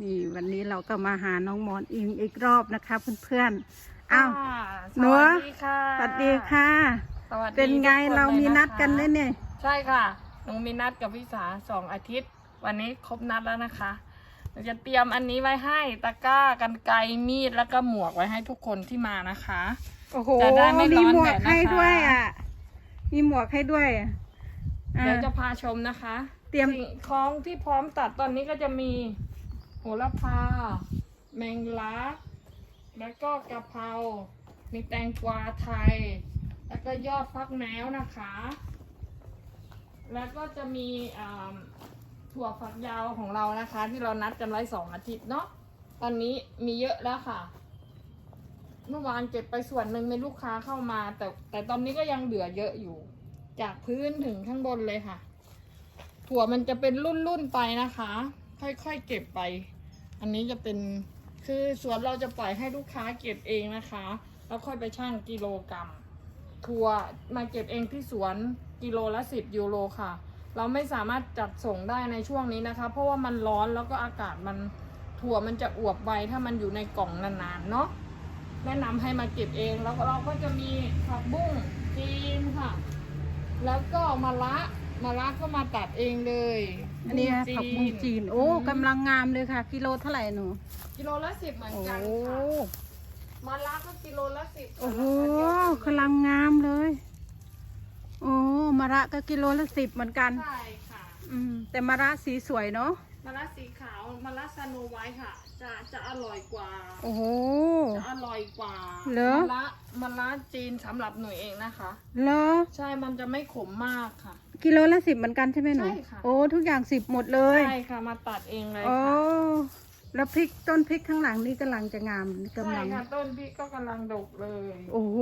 นี่วันนี้เราก็มาหาน้องหมอนอิงอีกรอบนะคะเพื่อนๆอ้าวค่ะหนูสวัสดีค่ะสวัสดีค่ะ สวัสดีเป็นไงทุกคเรามีลยะคะนัดกันด้วยเนี่ยใช่ค่ะ หนูมีนัดกับพี่สาสองอาทิตย์ วันนี้ครบนัดแล้วนะคะ หนูจะเตรียมอันนี้ไว้ให้ ตะกร้า กันไกรมีด แล้วก็หมวกไว้ให้ทุกคนที่มานะคะ โอ้โหจะได้ไม่ร้มีอนหมวแดกดนะคะให้ด้วยอะมีหมวกให้ด้วยอะอ่าเดี๋ยวจะพาชมนะคะเตรียม สิ่งของที่พร้อมตัดตอนนี้ก็จะมี โหระพา แมงลัก แล้วก็กะเพรา มีแตงกวาไทย แล้วก็ยอดฟักแมวนะคะ แล้วก็จะมีถั่วฝักยาวของเรานะคะ ที่เรานัดกันไว้สองอาทิตย์เนาะ ตอนนี้มีเยอะแล้วค่ะ เมื่อวานเก็บไปส่วนหนึ่งมีลูกค้าเข้ามา แต่แต่ตอนนี้ก็ยังเหลือเยอะอยู่ จากพื้นถึงข้างบนเลยค่ะ ถั่วมันจะเป็นรุ่นๆไปนะคะ ค่อยๆเก็บไป อันนี้จะเป็นคือสวนเราจะปล่อยให้ลูกค้าเก็บเองนะคะ แล้วค่อยไปชั่งกิโลกรัมถั่วมาเก็บเองที่สวนกิโลละสิบยูโรค่ะ เราไม่สามารถจัดส่งได้ในช่วงนี้นะคะ เพราะว่ามันร้อนแล้วก็อากาศมันถั่วมันจะอวบไวถ้ามันอยู่ในกล่องนานๆเนาะแนะนำให้มาเก็บเองแล้วเราก็จะมีผักบุ้งจีนค่ะ แล้วก็มะระ มะระก็มาตัดเองเลย อันนี้ผักบุ้งจีน โอ้มกำลังงามเลยค่ะ กิโลเท่าไหร่หนู กิโลละสิบเหมือนโอ้กันค่ะมะระก็กิโลละสิบโอ้โหกำลังงามเลย โอ้มะระก็กิโลละสิบเหมือนกัน ใช่ค่ะอืม แต่มะระสีสวยเนาะมะระสีขาวมะระซาโนไว้ค่ะ จะจะอร่อยกว่า โอ้โห จะอร่อยกว่าเหรอ มะระมะระจีนสำหรับหนูเองนะคะ เหรอ ใช่มันจะไม่ขมมากค่ะ กิโลละสิบเหมือนกันใช่ไหมหนู ใช่ค่ะ โอ้ทุกอย่างสิบหมดเลยใช่ค่ะมาตัดเองเลยโอ้ค่ะแล้วพริกต้นพริกข้างหลังนี่กำลังจะงามใช่กำลัง ค่ะต้นพริกก็กำลังดกเลยโอ้โห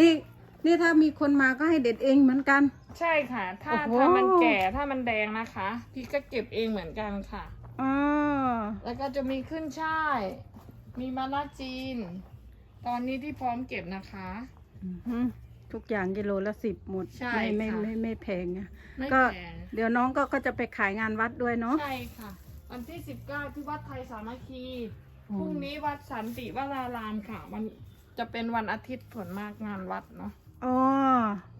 นี่นี่ถ้ามีคนมาก็ให้เด็ดเองเหมือนกัน ใช่ค่ะ ถ้าโอ้โห ถ้ามันแก่ถ้ามันแดงนะคะพริกก็เก็บเองเหมือนกันค่ะอ๋อแล้วก็จะมีขึ้นช่าย มีมะระจีน ตอนนี้ที่พร้อมเก็บนะคะ อือหือ ทุกอย่างกิโลละสิบหมดใช่ไม่ค่ะไม่ไม่ไม่แพงอะไม่ก็แพงเดี๋ยวน้องก็ก็จะไปขายงานวัดด้วยเนาะ ใช่ค่ะ วันที่สิบเก้าที่วัดไทยสามัคคีอืม พรุ่งนี้วัดสันติวรารามค่ะ มันจะเป็นวันอาทิตย์ส่วนมากงานวัดเนาะอ๋อ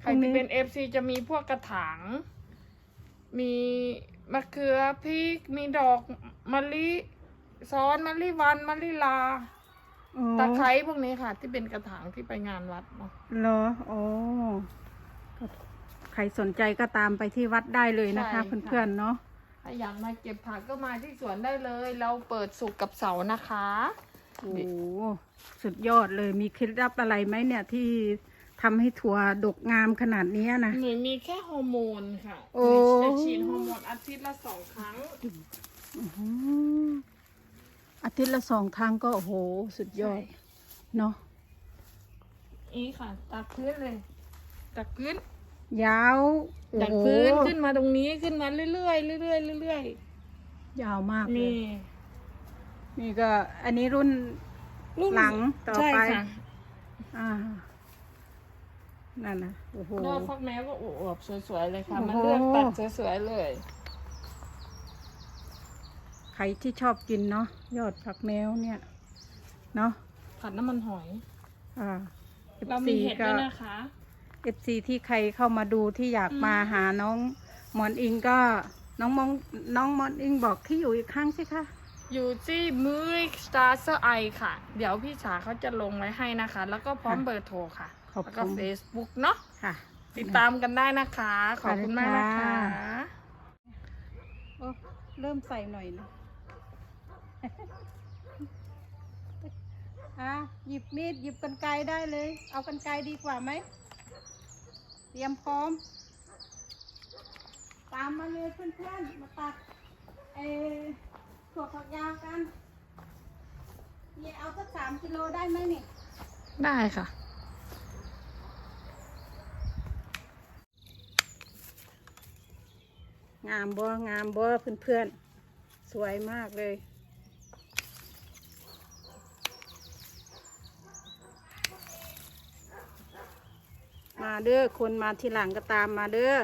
ใครที่เป็นเอฟซีจะมีพวกกระถาง มีมะเขือพริก มีดอกมะลิ ซ้อนมะลิวันมะลิลาอ๋อ ตะไคร้พวกนี้ค่ะ ที่เป็นกระถางที่ไปงานวัดเนาะเหรออ๋อก็ใครสนใจก็ตามไปที่วัดได้เลยนะคะ ใช่ค่ะ เพื่อนๆเนาะถ้าอยากมาเก็บผักก็มาที่สวนได้เลย เราเปิดสุกร์กับเสาร์นะคะ โอ้โหสุดยอดเลยมีเคล็ดลับอะไรไหมเนี่ยที่ทำให้ถั่วดกงามขนาดเนี้ยนะ หนูมีแค่ฮอร์โมนค่ะโอ้ หนูจะฉีดฮอร์โมนอาทิตย์ละสองครั้ง อื้อหือ อาทิตย์ละสองครั้งก็โอ้โหสุดยอด เนาะนี่ค่ะ ตักพื้นเลย ตักพื้น ยาวโอ้จากโหพื้นขึ้นมาตรงนี้ขึ้นมาเรื่อยๆเรื่อยๆเรื่อยยาวมากๆเลนี่ยนี่ก็ อันนี้รุ่นรุ่นหลังต่อใช่ไปค่ะอ่านั่นนะโอ้โหยอดฟักแมวก็อวบๆสวยๆเลยค่ะโอ้มันโหเลือกตัดสวยๆเลย ใครที่ชอบกินเนาะยอดผักแมวเนี่ย เนาะผัดน้ำมันหอย อ่าเรามีเห็ดด้วยนะคะ เอฟซีที่ใครเข้ามาดูที่อยากมาหาน้องหมอนอิงก็น้องมองน้องหมอนอิงบอกที่อยู่อีกครั้งสิคะอยู่ที่มือสตาร์เซอร์ไอค่ะ เดี๋ยวพี่สาเขาจะลงไว้ให้นะคะ แล้วก็พร้อมเบอร์โทรค่ะ ขอบแล้วคุก็ณเฟซบุ๊กเนาะ ค่ะ ติดตามกันได้นะคะ ขอบคุณมากนะค่ะคะโอ้เริ่มใส่หน่อยนะ อะหยิบมีดหยิบกันไกรได้เลย เอากันไกรดีกว่าไหม เตรียมพร้อม ตามมาเลยเพื่อนๆ มาตัดเออถั่วฝักยาวกันนี่เอาสักสามกิโลได้ไหมนี่ ได้ค่ะ งามบ่งามบ่เพื่อนๆ สวยมากเลย เด้อคนมาทีหลังก็ตามมาเด้อ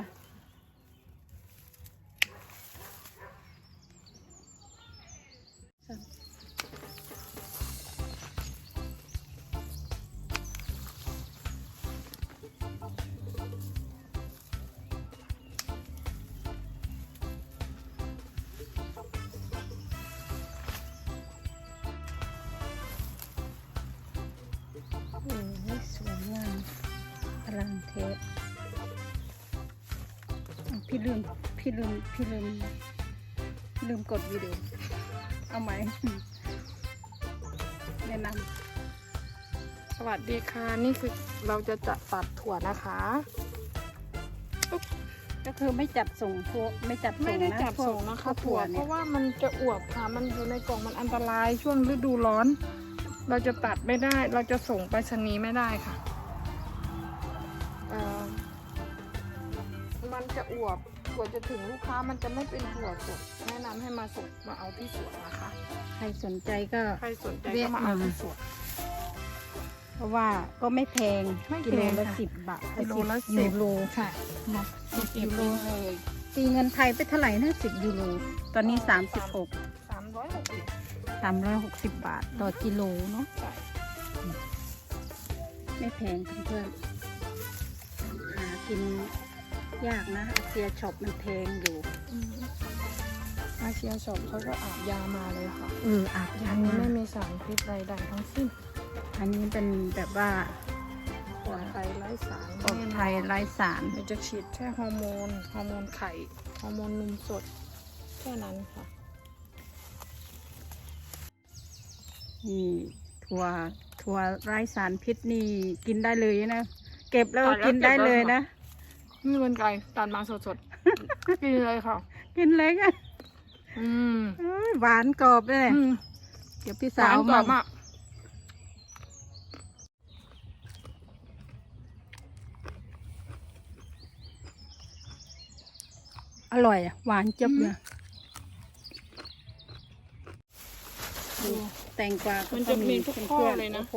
ลังเทปอะพี่ลืม พี่ลืม พี่ลืม ลืมกดวิดีโอ เอาไหมแนะนสวัสดีค่ะ นี่คือเราจะจัดตัดถั่วนะคะำก็คือไม่จัดส่งพวกไม่จัดส่งไม่ได้นะจัดพวกส่งนะคะข้าวถั่ว เพเนี่ยราะว่ามันจะอวบค่ะ มันอยู่ในกล่องมันอันตรายช่วงฤดูร้อน เราจะตัดไม่ได้ เราจะส่งไปชนีย์ไม่ได้ค่ะเอ่อ มันจะอวบกว่าจะถึงลูกค้ามันจะไม่เป็นถั่วสดแนะนำให้มาส่งมาเอาที่สวนนะคะ ใครสนใจก็ใครสนใจเรียก็กมาเอามาที่สวนเพราะว่าก็ไม่แพงไม่แพงกิโลละค่ะสิบบาทกิโลละ10สิบยูโรค่ะเนาะสิบยูยูโรโรเลยตีเงินไทยไปเท่าไหร่นะสิบยูโรตอนนี้สามสิบหกสามร้อยหกสิบสามร้อยหกสิบบาทต่อกิโลเนาะใช่ไม่แพงเพื่อนๆหา กินยากนะอาเซียช็อปมันแพงอยู่อืมอาเชียช็อปเขาก็อาบยามาเลยค่ะเอออาบอัยานนี้มาไม่มีสารพิษใดๆทั้งสิ้นอันนี้เป็นแบบว่าปลอดภัยไร้สารปลอดภัยไร้สารมันจะฉีดแค่ฮอร์โมน ฮอร์โมนไข่ ฮอร์โมนนมสด แค่นั้นค่ะ นี่ถั่วถั่วไร้สารพิษนี่กินได้เลยนะ เก็บแล้วตัดแล้วกินได้เก็บแล้วเลยค่ะนะ นี่เป็นไก่ตัดมาสดๆ กินเลยค่ะ กินเลยกันอืมเอ้ยหวานกรอบเลยอืมเดี๋ยวพี่หสาววานกรอบมามากอร่อยอะหวานจับเนี่ยดูแตงกวาก็มันจะมีทุกข้อพื่นๆเลยนะ โอ้โห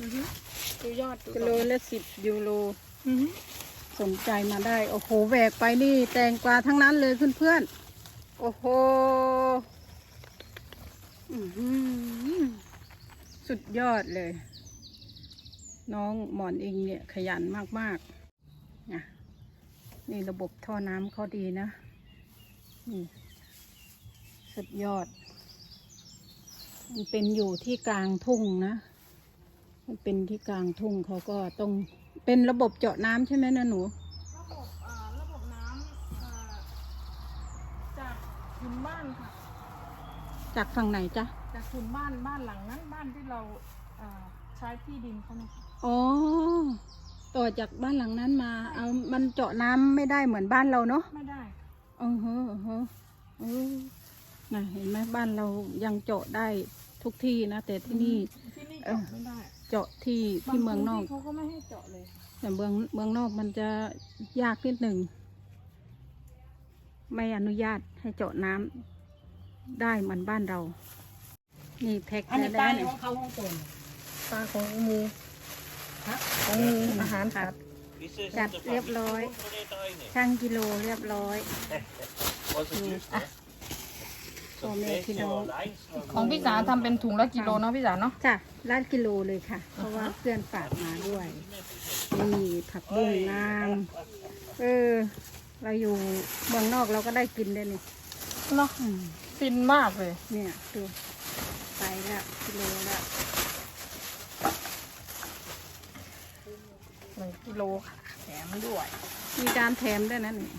อือฮึดูยอดดูกิโลละสิบยูโรอือฮึ สนใจมาได้ โอ้โหแหวกไปนี่ แตงกวาทั้งนั้นเลยเพื่อนๆ โอ้โหสุดยอดเลย น้องหมอนอิงเนี่ยขยันมากๆนะนี่ระบบท่อน้ำเขาดีนะนี่สุดยอด มันเป็นอยู่ที่กลางทุ่งนะ มันเป็นที่กลางทุ่งเขาก็ต้อง เป็นระบบเจาะน้ำใช่ไหมนะหนู ระบบอ่าระบบน้ำอ่าจากทุนบ้านค่ะ จากฝั่งไหนจ๊ะ จากทุนบ้านบ้านหลังนั้นบ้านที่เราอ่าใช้ที่ดินเขาเนี่ยค่ะอ๋อ ต่อจากบ้านหลังนั้นมา เอามันเจาะน้ำไม่ได้เหมือนบ้านเราเนาะไม่ได้เออเฮอเออเฮอเออน่ะเห็นไหมบ้านเรายังเจาะได้ทุกที่นะ แต่ที่นี่ ที่นี่เออเจาะไม่ได้ เจาะที่ที่เมืองนอกบาพื้ที่เขาก็ไม่ให้เจาะเลยค่ะแต่เมืองเมืองนอกมันจะยากนิดหนึ่งไม่อนุญาตให้เจาะน้ำได้เหมือนบ้านเรา นี่แพ็คอันนี้ได้ป้าแล้วในเนี่ยห้องเขาห้องตนปลาของงูฮะของงูอาหารสัตว์จัดเรียบร้อยช่างกิโลเรียบร้อย Was het juist, hè? Kom Zo'n mee, beetje kilo. wel langs, maar ของพี่สาทำเป็นถุงละกิโลเนาะพี่สาเนาะจ้ะล้านกิโลเลยค่ะ เพราะว่าเพื่อนฝากมาด้วยนี่ผักบุ้งงามเออ เราอยู่เมืองนอกเราก็ได้กินได้นี่เนาะอืมฟินมากเลย เนี่ยดูไปละกิโลละหนึ่งกิโลค่ะแถมด้วย มีการแถมด้วยนะนี่